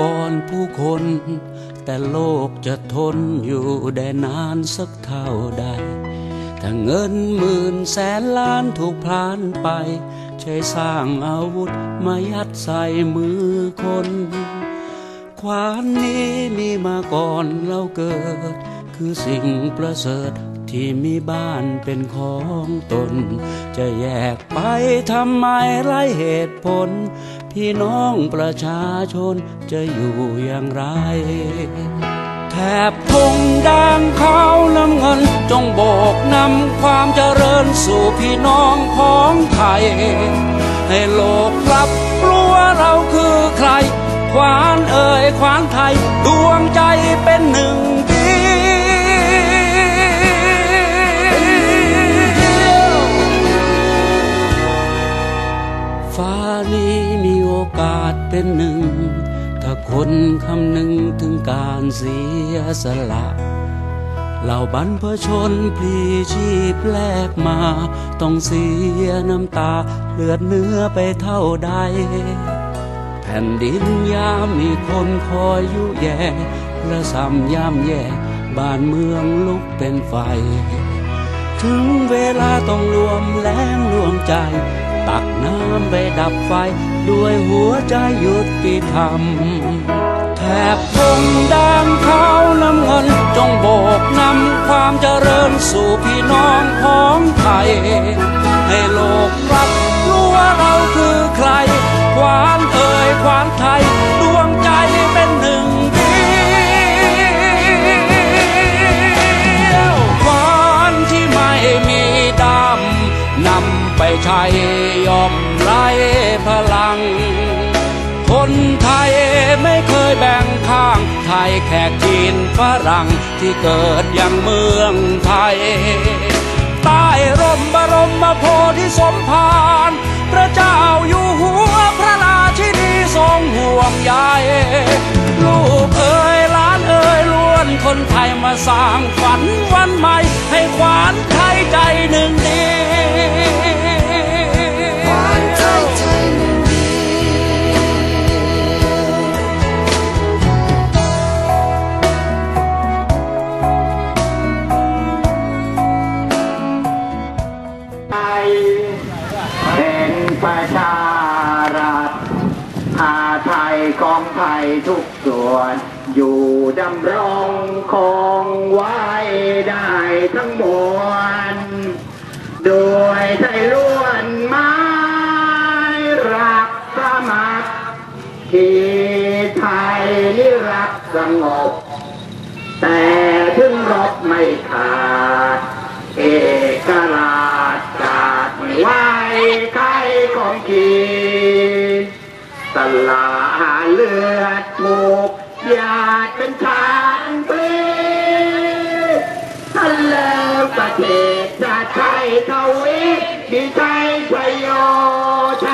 ก่อนผู้คน แต่โลกจะทนอยู่ได้นานสักเท่าใด ถ้าเงินหมื่นแสนล้านถูกพลานไป ใช้สร้างอาวุธมายัดใส่มือคนควานนี้มีมาก่อนเราเกิด คือสิ่งประเสริฐ ที่มีบ้านเป็นของตน จะแยกไปทำไมไรเหตุผล พี่น้องประชาชนจะอยู่อย่างไร แถบพงแดงขาวน้ำเงิน จงโบกนำความเจริญสู่พี่น้องของไทย ให้โลกรับรู้ว่าเราคือใครควานเอ่ยควานไทย ดวงใจเป็นหนึ่ง เป็นหนึ่ง ถ้าคนคำหนึ่งถึงการเสียสละเหล่าบรรพชนพลีชีพแลกมา ต้องเสียน้ำตาเลือดเนื้อไปเท่าใด แผ่นดินยามมีคนคอยยุแย่และซ้ำย่ำแย่บ้านเมืองลุกเป็นไฟ ถึงเวลาต้องรวมแรงรวมใจ ตักน้ำไปดับไฟ ด้วยหัวใจหยุดติธรรมแถบพงแดงขาวน้ำเงิน จงโบกนำความเจริญสู่พี่น้องของไทย ให้โลกรับรู้ว่าเราคือใคร ควานเอ่ยควานไทย ดวงใจเป็นหนึ่งเดียวควานที่ไม่มีดำนำไปใช้ ไม่เคยแบ่งข้าง ไทยแขกจีนฝรั่งที่เกิดย่างเมืองไทย ใต้ร่มบรมโพธิสมภารพระเจ้าอยู่หัวพระราชินีทรงห่วงใยลูกเอ๋ยล้านเอ๋ยล้วนคนไทยมาสร้างฝันวันใหม่ ให้ขวานไทยใจหนึ่งเดียว ทยทุกส่วนอยู่ดำรงคงไว้ได้ทั้งมวลโดยไทยล้วนไม้รักสมัครที่ไทยนิรักสงบ แต่ถึงรบไม่ขาด เอกราชจากไม่ไหวใครของขี สลาเลือดหมูกหยาดเป็นทางเปลีท่านเลประเทศชาติไทยทวีดีใจชัยโยช